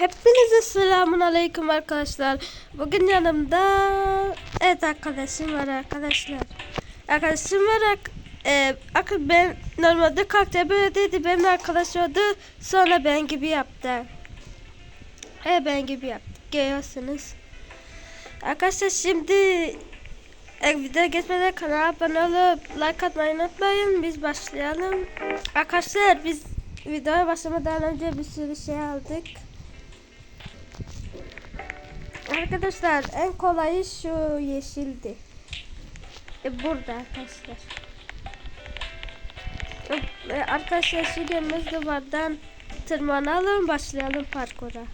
Hepinize selamun aleyküm arkadaşlar. Bugün yanımda evet arkadaşım var arkadaşlar. Arkadaşım var e, ben normalde karakter böyle değildi. Benim arkadaş oldu. Sonra ben gibi yaptı. E ben gibi yaptı. Görüyorsunuz. Arkadaşlar şimdi e, video geçmeden kanala abone olup like atmayı unutmayın. Biz başlayalım. Arkadaşlar biz videoya başlamadan önce bir sürü şey aldık. Arkadaşlar en kolayı şu yeşildi. E, burada arkadaşlar. E, arkadaşlar şu gördüğünüz duvardan tırmanalım başlayalım parkura.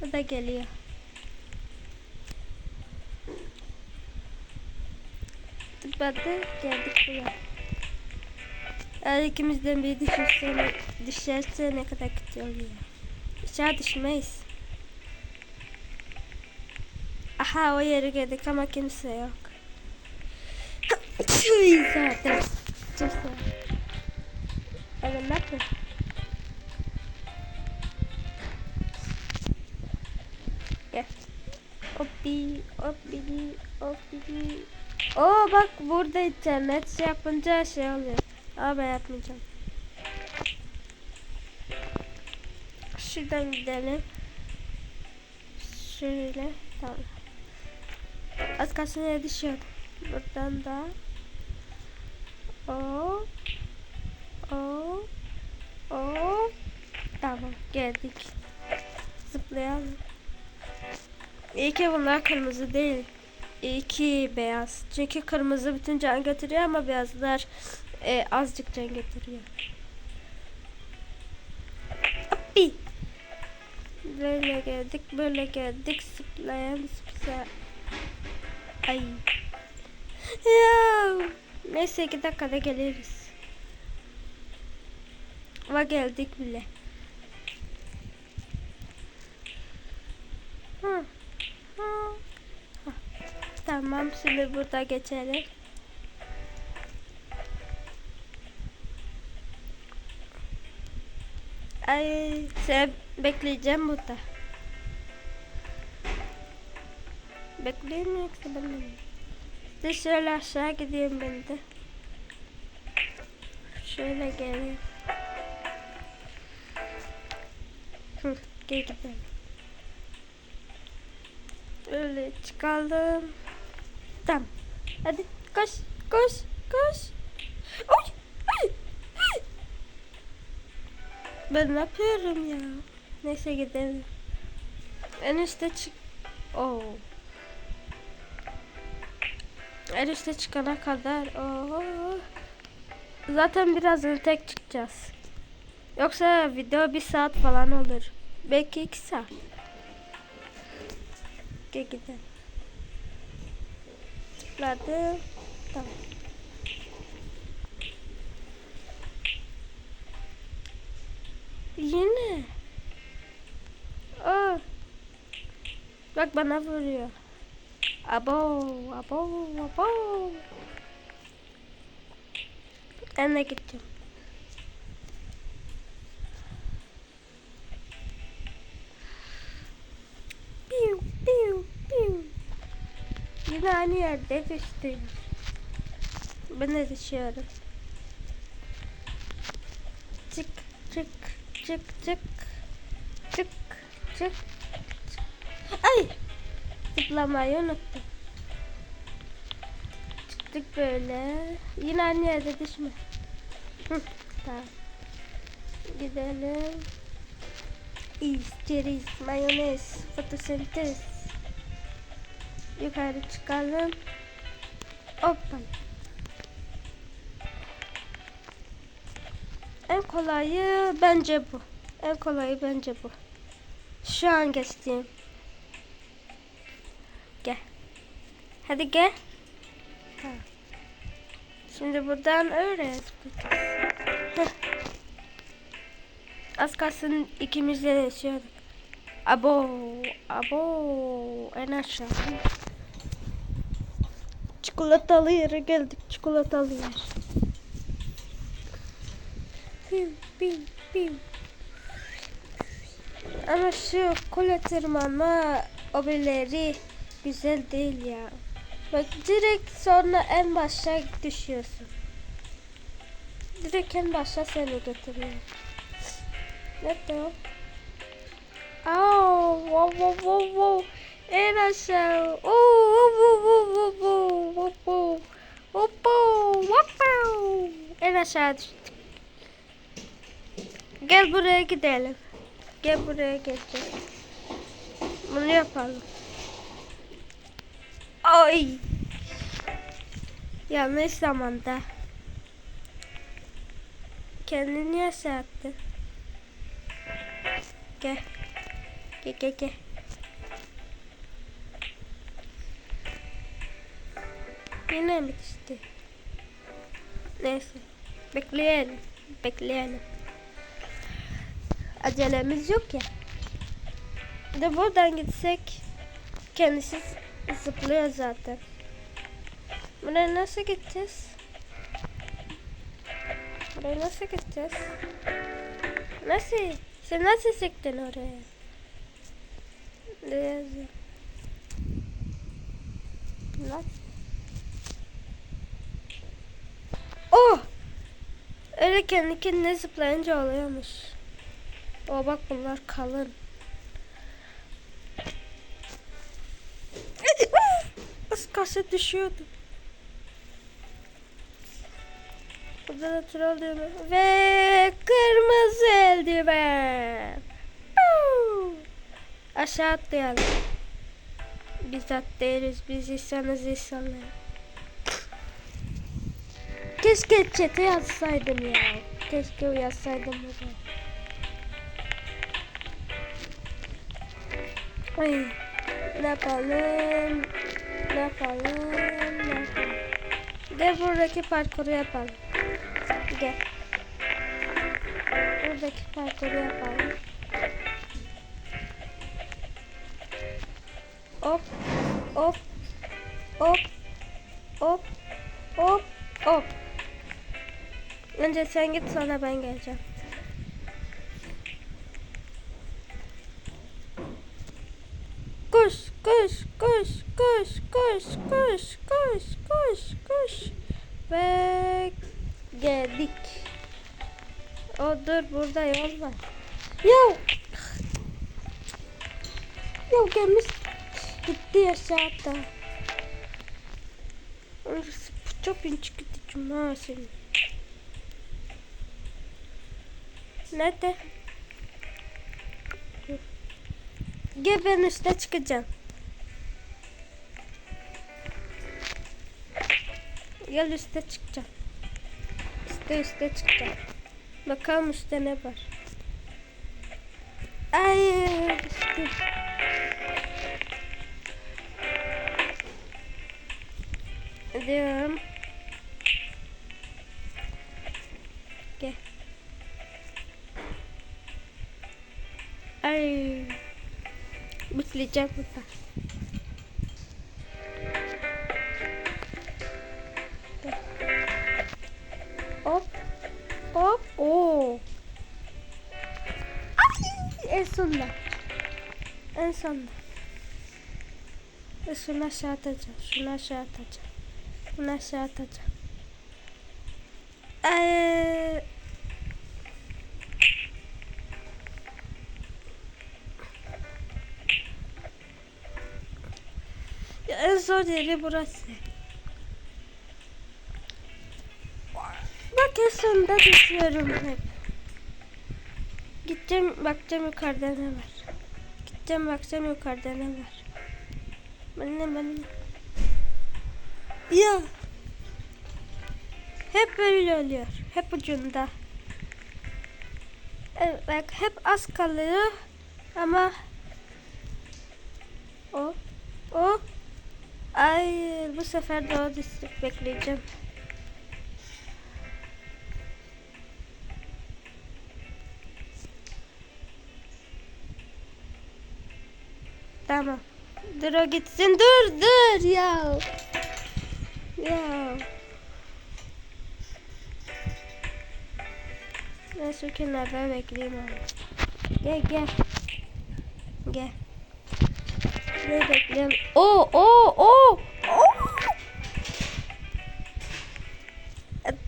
Bu da geliyor. Tıkladı geldik buraya. Eğer ikimizden biri düşerse, düşerse ne kadar kötü oluyor. Aşağı düşmeyiz. Aha o yere geldik ama kimse yok. Zaten. Kimse yok. Evet ne yapayım? Gel. Hoppi, hoppili, hoppili. Oo bak burada internet şey yapınca şey oluyor. Ama ben yapmayacağım. Şuradan gidelim. Şöyle. Tamam. Az kalsın yere düşüyordum. Buradan da. O. O. O. Tamam geldik. Zıplayalım. İyi ki bunlar kırmızı değil. İyi ki beyaz. Çünkü kırmızı bütün can götürüyor ama beyazlar e, azıcık can getiriyor. Hoppi. Böyle geldik, böyle geldik. Zıplayan zıplaya. Ay. Ya. Neyse iki dakikada geliriz. Ama geldik bile. Hı. Hı. Hı. Tamam şimdi burada geçelim. Ay sen bekleyeceğim burada. Bekleyeyim mi yoksa ben mi? İşte şöyle aşağı gideyim ben de. Şöyle geleyim. Hı, gel gidelim. Öyle çıkalım. Tamam. Hadi koş, koş, koş. Oy, ay, ay. Ben ne yapıyorum ya? Neyse gidelim. En üstte çık... Oo. En çıkana kadar... Oo. Zaten birazdan tek çıkacağız. Yoksa video bir saat falan olur. Belki iki saat. Gel gidelim. Tıkladım. Tamam. Yine. Aa. Bak bana vuruyor. Abo, abo, abo. Ben de gideceğim. Piu, piu, piu. Yine aynı yerde düştüm. Ben de düşüyorum. Çık, çık, çık, çık. Çık, çık. Ay! Zıplamayı unuttum. Çıktık böyle. Yine aynı yerde düşme. Tamam. Gidelim. İsteriz, mayonez, fotosentez. Yukarı çıkalım. Hoppa. En kolayı bence bu. En kolayı bence bu. Şu an geçtiğim. Gel. Hadi gel. Tamam. Şimdi buradan. Heh. Az kalsın ikimiz de yaşıyorduk. Abo, abo, en aşağı. Çikolatalı yere geldik, çikolatalı yer. Piu, piu, piu. Ama şu kule tırmanma obileri güzel değil ya. Bak direkt sonra en başa düşüyorsun. Direkt en başa seni götürüyor. Nerede o? Aa, wow wow wow wow. En aşağı. Oo, wow wow wow wow wow wow. Hoppo, wow. En aşağı düştük. Gel buraya gidelim. Gel buraya geçelim. Bunu yapalım. Ay. Yanlış zamanda. Kendini yaşattı. Gel. Gel gel gel. Yine düştü? Neyse. Bekleyelim. Bekleyelim. Acelemiz yok ya. Bir De buradan gitsek kendisi zıplıyor zaten. Buraya nasıl gideceğiz? Buraya nasıl gideceğiz? Nasıl? Sen nasıl çıktın oraya? Ne yazıyor? Nasıl? Oh! Öyle kendi kendine zıplayınca oluyormuş. O bak bunlar kalın. Kalsın düşüyordu. Burada da troll düğme. Ve kırmızı eldiven. Aşağı atlayalım. Biz atlayırız. Biz insanız insanlar. Keşke çete yazsaydım ya. Keşke yazsaydım burada. Ay, ne yapalım? Ne yapalım? Ne yapalım? Gel buradaki parkuru yapalım. Gel. Buradaki parkuru yapalım. Hop, hop, hop, hop, hop, hop. Önce sen git sonra ben geleceğim. Geldik. O dur burada yol var. Yo. Yo gelmiş. Gitti aşağıda. Orası çok inç gideceğim ha senin. Nerede? Gel ben üste çıkacağım. Gel üste çıkacağım. Üste üste çıkacağım. Bakalım üstte ne var. Ay işte. Diyorum. Gel. Ay. Bekleyeceğim burada. Ay, en sonunda. Ve Şunu aşağı atacağım. Şunu aşağı atacağım. Şunu aşağı atacağım. Eee... En zor yeri burası. Bak en sonunda düşüyorum hep. Gideceğim bakacağım yukarıda ne var. Gideceğim bakacağım yukarıda ne var. Benim benim. Ya. Hep böyle oluyor. Hep ucunda. Evet, bak hep az kalıyor ama o o ay bu sefer o düştük bekleyeceğim. Tamam. Dur o gitsin. Dur dur ya. Ya. Ben şu kenarda bekleyeyim abi. Gel gel. Gel. Ne bekleyelim? Oo oo oo.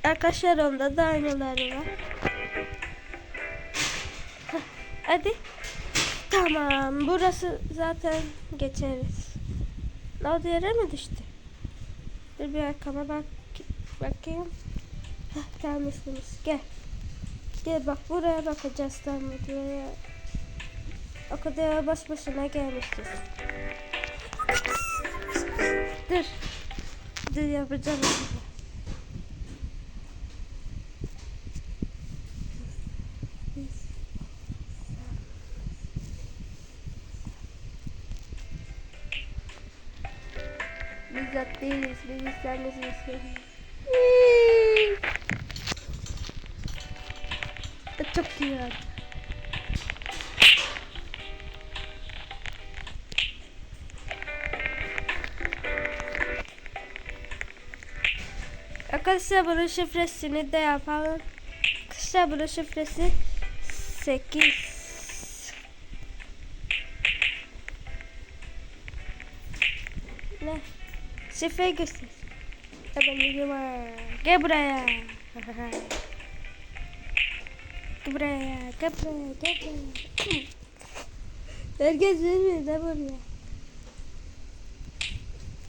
Arkadaşlar onda da aynaları var. Hadi. Tamam. Burası zaten geçeriz. Ne yere mi düştü? Dur bir arkama bak bakayım. Heh, tamam misiniz? Gel. Gel bak buraya bakacağız tamam? Buraya. O kadar baş başına gelmişiz. Dur. Dur yapacağım. Bizzat değiliz. Biz İslam'ız Çok iyi oldu. Arkadaşlar bunun şifresini de yapalım. Arkadaşlar bunun şifresi 8 Şifreyi göster. Tamam yürüme. Gel buraya. Gel buraya. Gel buraya. Gel buraya. Herkes bilmiyor da buraya.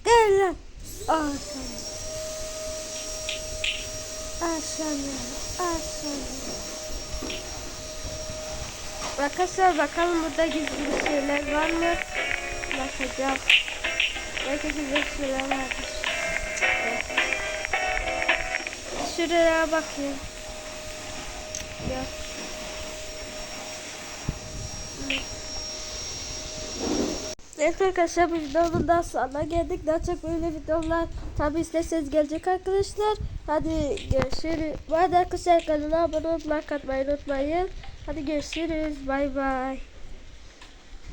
Gel lan. Aşağı. Aşağı. Aşağı. Arkadaşlar bakalım burada gizli şeyler var mı? Bakacağım. Şeyler vardır. Evet. Şuraya bakayım. Yok. Evet arkadaşlar bu videonun daha sonuna geldik. Daha çok böyle videolar tabi isterseniz gelecek arkadaşlar. Hadi görüşürüz. Bu arada arkadaşlar kanala abone olmayı, like unutmayın. Hadi görüşürüz. Bay bay.